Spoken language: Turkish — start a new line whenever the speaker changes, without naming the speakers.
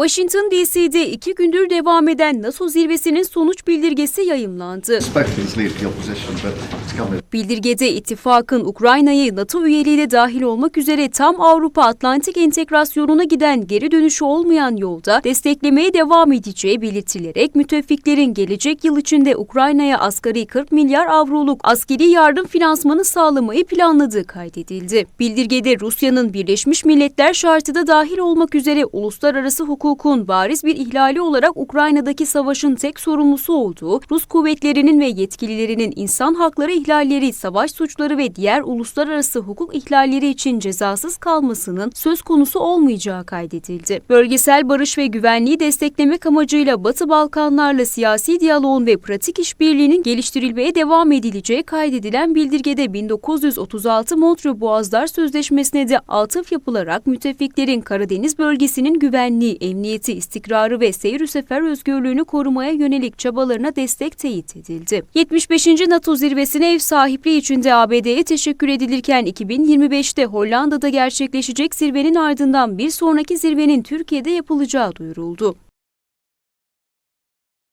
Washington DC'de iki gündür devam eden NATO zirvesinin sonuç bildirgesi yayımlandı. Bildirgede ittifakın Ukrayna'yı NATO üyeliğine dahil olmak üzere tam Avrupa Atlantik entegrasyonuna giden geri dönüşü olmayan yolda desteklemeye devam edeceği belirtilerek müttefiklerin gelecek yıl içinde Ukrayna'ya asgari 40 milyar avroluk askeri yardım finansmanı sağlamayı planladığı kaydedildi. Bildirgede Rusya'nın Birleşmiş Milletler şartı da dahil olmak üzere uluslararası hukukun bariz bir ihlali olarak Ukrayna'daki savaşın tek sorumlusu olduğu Rus kuvvetlerinin ve yetkililerinin insan hakları ihlalleri, savaş suçları ve diğer uluslararası hukuk ihlalleri için cezasız kalmasının söz konusu olmayacağı kaydedildi. Bölgesel barış ve güvenliği desteklemek amacıyla Batı Balkanlarla siyasi diyaloğun ve pratik işbirliğinin geliştirilmeye devam edileceği kaydedilen bildirgede 1936 Montreux Boğazlar Sözleşmesi'ne de atıf yapılarak müttefiklerin Karadeniz bölgesinin güvenliği, emniyeti, istikrarı ve seyir sefer özgürlüğünü korumaya yönelik çabalarına destek teyit edildi. 75. NATO zirvesine ev sahipliği için de ABD'ye teşekkür edilirken 2025'te Hollanda'da gerçekleşecek zirvenin ardından bir sonraki zirvenin Türkiye'de yapılacağı duyuruldu.